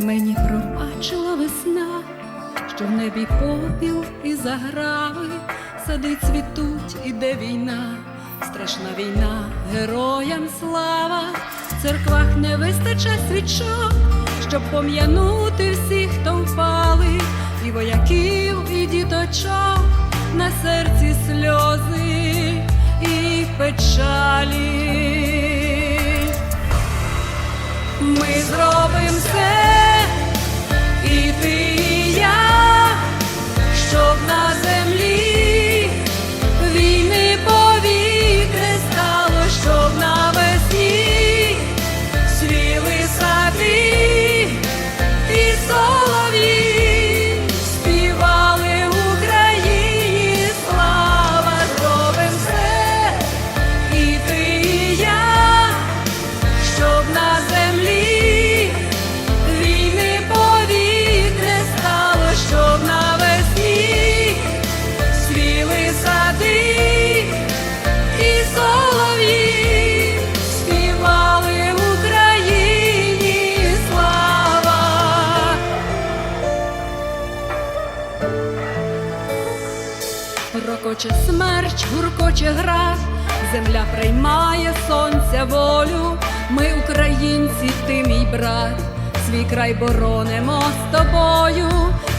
мені пробачила весна, що в небі попіл і заграви, сади цвітуть, іде війна, страшна війна, героям слава, в церквах не вистачає свічок, щоб пом'янути всіх, хто впали, і вояків, і діточок, на серці сльози і печалі. Ми зробимо все, Рокоче смерч, гуркоче град, земля приймає сонця волю. Ми, українці, ти мій брат, свій край боронимо з тобою.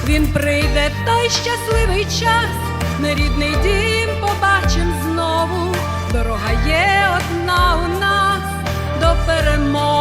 Він прийде той щасливий час, нерідний дім побачим знову. Дорога є одна у нас до перемоги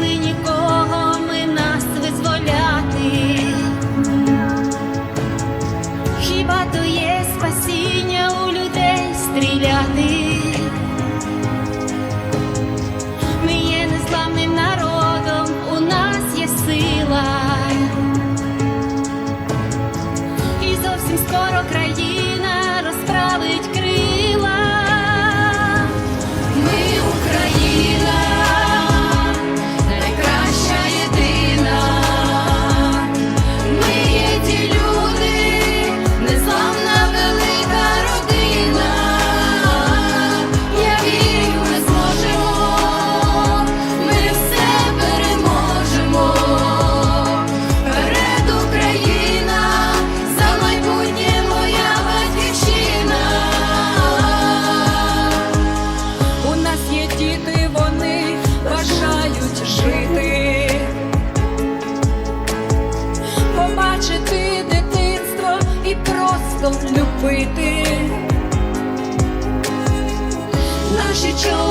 push your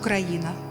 Україна.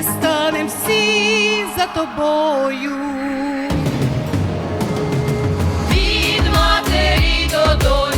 Один, станем всі за тобою. Від матері до долі